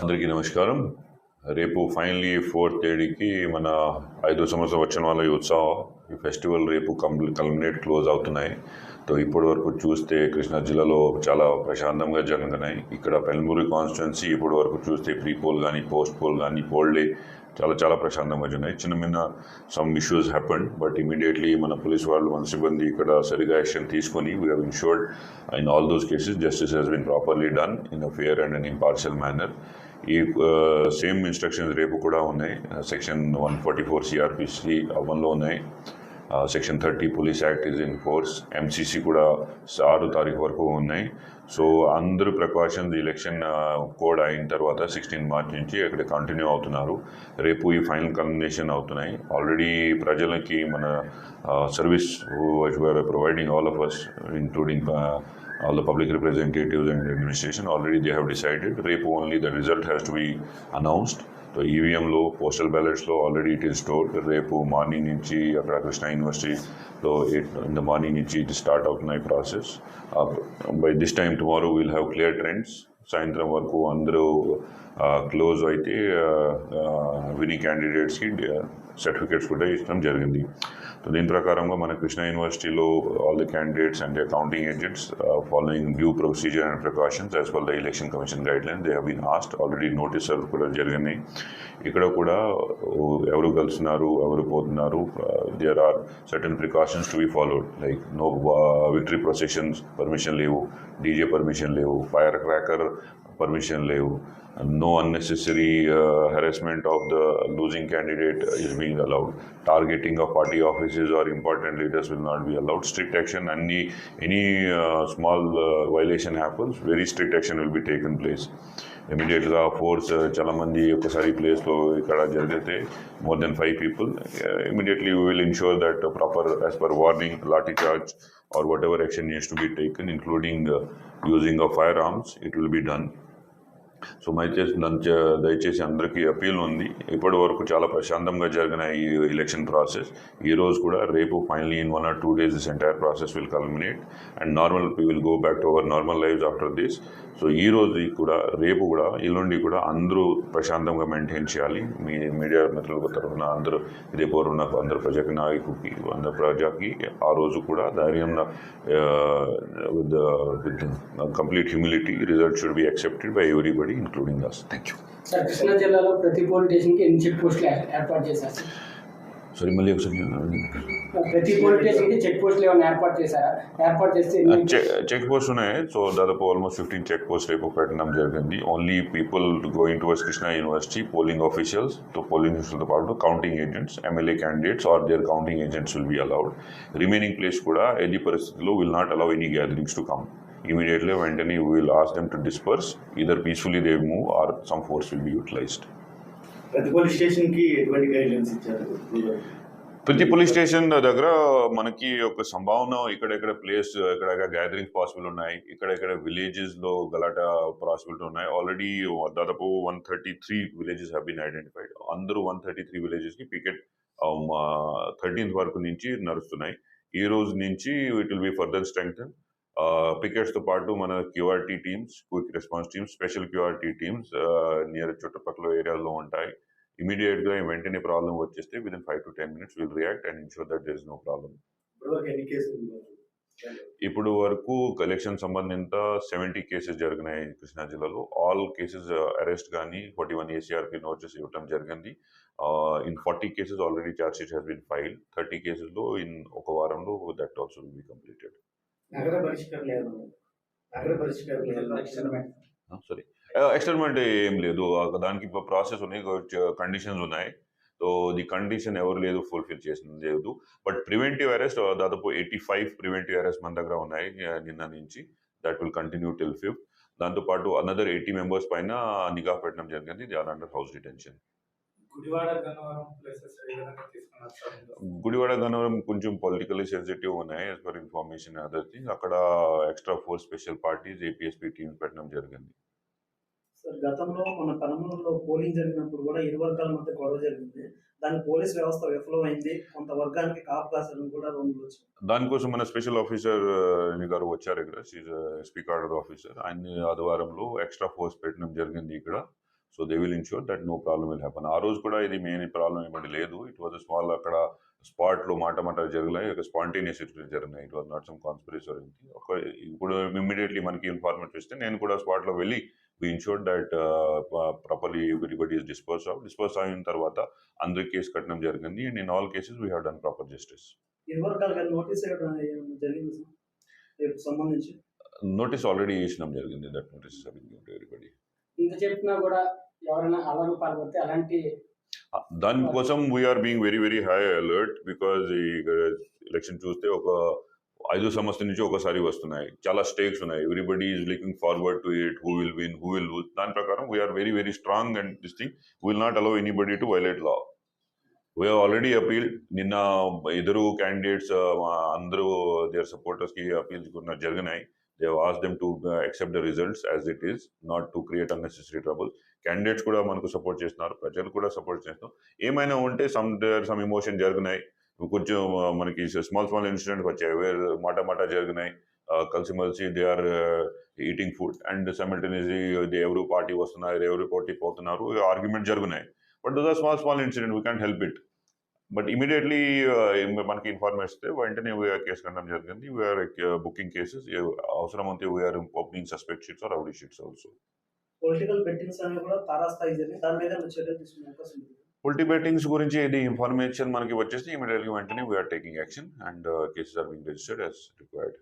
అందరికీ నమస్కారం. రేపు ఫైనలీ ఫోర్త్ తేదీకి మన ఐదో సంవత్సరం వచ్చిన వాళ్ళ ఈ ఉత్సవం ఈ ఫెస్టివల్ రేపు కంప్లీట్ కల్మినేట్ క్లోజ్ అవుతున్నాయి. సో ఇప్పటి వరకు చూస్తే కృష్ణా జిల్లాలో చాలా ప్రశాంతంగా జరగనాయి ఇక్కడ పెనుమూరి కాన్స్టిట్యున్సీ ఇప్పటి వరకు చూస్తే ప్రీ పోల్ కానీ పోస్ట్ పోల్ కానీ పోల్ డే చాలా చాలా ప్రశాంతంగా జరిగినాయి. చిన్న చిన్న some issues happened but immediately మన పోలీస్ వాళ్ళు మన సిబ్బంది ఇక్కడ సరిగా యాక్షన్ తీసుకొని we have ensured in all those cases justice has been properly done in a fair and an impartial manner ఈ సేమ్ ఇన్స్ట్రక్షన్స్ రేపు కూడా ఉన్నాయి. Section one forty four CrPC అవన్లో ఉన్నాయి. Section thirty police act is in force MCC కూడా ఆరు తారీఖు వరకు ఉన్నాయి. సో అందరు ప్రికాషన్స్ ఎలక్షన్ కోడ్ అయిన తర్వాత సిక్స్టీన్ మార్చ్ నుంచి అక్కడ కంటిన్యూ అవుతున్నారు. రేపు ఈ ఫైనల్ కన్వెన్షన్ అవుతున్నాయి. ఆల్రెడీ ప్రజలకి మన service providing all of us including all the public representatives and administration already they have decided. రేపు only the result has to be announced. ఈవీఎంలో పోస్టల్ బ్యాలెట్స్లో ఆల్రెడీ ఇట్ ఈస్ స్టోర్ రేపు morning నుంచి అక్కడ కృష్ణా యూనివర్సిటీలో ఇట్ ఇన్ ద మార్నింగ్ నుంచి ఇది start అవుతున్నాయి process by this time tomorrow will have clear trends సాయంత్రం వరకు అందరూ క్లోజ్ అయితే విని క్యాండిడేట్స్కి సర్టిఫికేట్స్ కూడా ఇష్టం జరిగింది. సో దీని ప్రకారంగా మన కృష్ణా యూనివర్సిటీలో all the candidates and accounting agents following due procedure and precautions as per the election commission guideline they హీన్ ఆస్ట్ already notice కూడా జరిగినాయి. ఇక్కడ కూడా ఎవరు కలుస్తున్నారు ఎవరు పోతున్నారు there are certain precautions to be followed like no victory processions permission లేవు DJ permission లేవు fire cracker పర్మిషన్ లేవు no unnecessary uh, harassment of the losing candidate is being allowed. Targeting of party offices or important leaders will not be allowed. Strict action, any any uh, small uh, violation happens, very strict action will be taken place. ఇమీడియట్గా force చాలా మంది ఒకసారి ప్లేస్లో ఇక్కడ జరిగితే more than five people immediately we will ensure that proper as per warning lathi charge or whatever action needs to be taken including using of firearms it will be done So దయచేసి దయచేసి అందరికీ appeal ఉంది. ఇప్పటి వరకు చాలా ప్రశాంతంగా జరిగిన ఈ ఎలక్షన్ ప్రాసెస్ ఈ రోజు కూడా రేపు finally in one or two days this entire process will culminate and normal will go back to our normal life after this so ఈ రోజు కూడా రేపు కూడా ఎల్లుండి కూడా అందరూ ప్రశాంతంగా మెయింటైన్ చేయాలి. మీ మీడియా మిత్రుల తరఫున అందరూ రేపు ఉన్న అందరు ప్రజాకి నాయకుకి అందరు ప్రజాకి ఆ రోజు కూడా ధైర్యంగా with with complete humility result should be accepted by everybody including us thank you sir Krishna జిల్లాలో ప్రతి పోలీస్ స్టేషన్కి ఎన్ని చెక్ పోస్టులు ఏర్పాటు చేశారు సార్. మళ్ళీ ఒకసారి. ప్రతి పోలీస్ స్టేషన్కి చెక్ పోస్టులు ఏమైనా ఏర్పాటు చేశారా? ఏర్పాటు చేస్తే ఎన్ని- చెక్ పోస్ట్ ఉన్నాయి. సో దాదాపు ఆల్మోస్ట్ ఫిఫ్టీన్ చెక్ పోస్ట్ రేపు పెట్టడం జరిగింది. Only people going towards Krishna university polling ఆఫీషియల్స్తో polling ఆఫీషియల్తో పాటు counting agents MLA candidates are there counting agents will be allowed remaining place కూడా ఎది పరిస్థితుల్లో will not allow any gatherings to come immediately వెంటనే will ask them to disperse either peacefully they move or some force will be utilized ప్రతి police station ప్రతి police దగ్గర మనకి ఒక సంభావన ఇక్కడెక్కడ ప్లేస్ ఎక్కడెక్కడ గ్యాదరింగ్స్ పాసిబుల్ ఉన్నాయి ఇక్కడెక్కడ విలేజెస్లో గలాట పాసిబిలిటీ ఉన్నాయి. ఆల్రెడీ దాదాపు one thirty three villages have been identified అందరూ వన్ థర్టీ త్రీ విలేజెస్కి పికెట్ థర్టీన్త్ వరకు నుంచి నడుస్తున్నాయి. ఈ రోజు నుంచి it will be further strength పికెట్స్తో పాటు మన QRT teams quick response teams special QRT teams near చుట్టుపక్కల ఏరియాలో ఉంటాయి. ఇమీడియట్గా వెంటనే ప్రాబ్లం వచ్చేస్తే within five to ten minutes will react and ensure that there is no problem ఇప్పటివరకు ఎన్ని కేసులు ఉన్నారు? ఇప్పుడు వరకు కలెక్షన్ సంబంధిత సెవెంటీ కేసెస్ జరిగినాయి కృష్ణా జిల్లాలో. ఆల్ కేసెస్ అరెస్ట్ కానీ ఫార్టీ వన్ ఏసీఆర్పి నోటీస్ ఇవ్వడం జరిగింది. In forty cases already charge sheet has been file thirty కేసెస్లో ఇన్ ఒక వారంలో that also will be completed నగర? సారీ ఎక్స్టర్మెంట్ ఏం లేదు. దానికి ప్రాసెస్ ఉన్నాయి. కండిషన్స్ ఉన్నాయి. సో ది కండిషన్ ఎవరు లేదు ఫుల్ఫిల్ చేసిన లేదు. బట్ ప్రివెంటివ్ అరెస్ట్ దాదాపు ఎయిటీ ఫైవ్ ప్రివెంటివ్ అరెస్ట్ మన దగ్గర ఉన్నాయి నిన్న నుంచి. That will continue till fifth దాంతోపాటు అనదర్ ఎయిటీ మెంబర్స్ పైన నిఘా పెట్టడం జరిగింది. They are under house detention Gudivada Gannavaram places Gudivada కొంచెం పొలిటికల్లీ సెన్సిటివ్ ఉన్నాయి as per information other thing అక్కడ extra four special parties APSP teams పెట్టడం జరిగింది. సార్ గతంలో మన పనమూరులో పోలింగ్ జరిగినప్పుడు కూడా ఇరు వర్గాల మధ్య గొడవ జరిగింది. దాని పోలీస్ వ్యవస్థ విఫలమైంది కొంత వర్గానికి కాపు కాసారని కూడా రెండు వచ్చింది. దానికోసం మన స్పెషల్ ఆఫీసర్ ఆ, గారు వచ్చారు ఇక్కడ. ఎస్పీ కార్డర్ ఆఫీసర్ ఆయన ఆదివారంలో ఎక్స్ట్రా ఫోర్స్ పెట్టడం జరిగింది ఇక్కడ. So they will ensure that no problem will happen ఆ రోజు కూడా ఇది మెయిన్ ప్రాబ్లం ఏమంటే లేదు. ఇట్ వాజ్ స్మాల్ అక్కడ స్పాట్లో మాట మాట జరిగినాయి. ఒక స్పాంటేనియస్ జరిగినాయి. It was not some conspiracy ఒక ఇప్పుడు ఇమ్మీడియట్లీ మనకి ఇన్ఫార్మేషన్ ఇస్తే నేను కూడా స్పాట్లో వెళ్ళి we ensure that properly everybody is dispose of dispose అయిన తర్వాత అందరికి కేసు కట్టడం జరిగింది. And in all cases we have done proper justice notice ఇవ్వడం ఆల్రెడీ ఇచ్చడం జరిగింది దట్ నోటీస్ ఎవ్రీబడి ఇంత చెప్పినా కూడా ఎవరైనా అలరు పాల్పడితే అలాంటి దానికోసం we are being very very high alert because ఈ ఎలక్షన్ చూస్తే ఒక ఐదు సంవత్సరం నుంచి ఒకసారి వస్తున్నాయి. చాలా స్టేక్స్ ఉన్నాయి. Everybody is looking forward to it who will win who will lose దాని ప్రకారం we are very very strong and this thing will not allow anybody to violate law we already appeal నిన్న ఇద్దరు candidates అందరూ their సపోర్టర్స్కి appeal జరిగినాయి. They ask them to accept the results as it is not to create unnecessary trouble candidates కూడా మనకు support చేస్తున్నారు ప్రజలు కూడా సపోర్ట్ చేస్తున్నారు. ఏమైనా ఉంటే సమ్ సమ్ ఎమోషన్ జరిగినాయి. కొంచెం మనకి స్మాల్ స్మాల్ ఇన్సిడెంట్ వచ్చాయి. వేర్ మాట మాట జరిగినాయి. Uh, కలిసిమెలిసి they are eating food and simultaneously ఎవరు పార్టీ వస్తున్నారు ఎవరు పార్టీ పోతున్నారు ఆర్గ్యుమెంట్ జరిగినాయి. But though small small incident we can help it but immediately మనకి ఇన్ఫార్మేషన్ ఇస్తే వెంటనే వీఆర్ కేసు కట్టడం జరిగింది. వీఆర్ బుకింగ్ కేసెస్ అవసరం ఉంటే we are opening suspect sheets or rowdy sheets also political bettings అనేవి కూడా తారాస్థాయి జరిగింది దాని మీద చర్యలు తీసుకునే అవకాశం ఉంది. పొలిటీ బెట్టింగ్స్ గురించి ఇది ఇన్ఫర్మేషన్ మనకి వచ్చేసి ఇమీడియట్లీ వెంటనే we are taking action and cases are being registered as required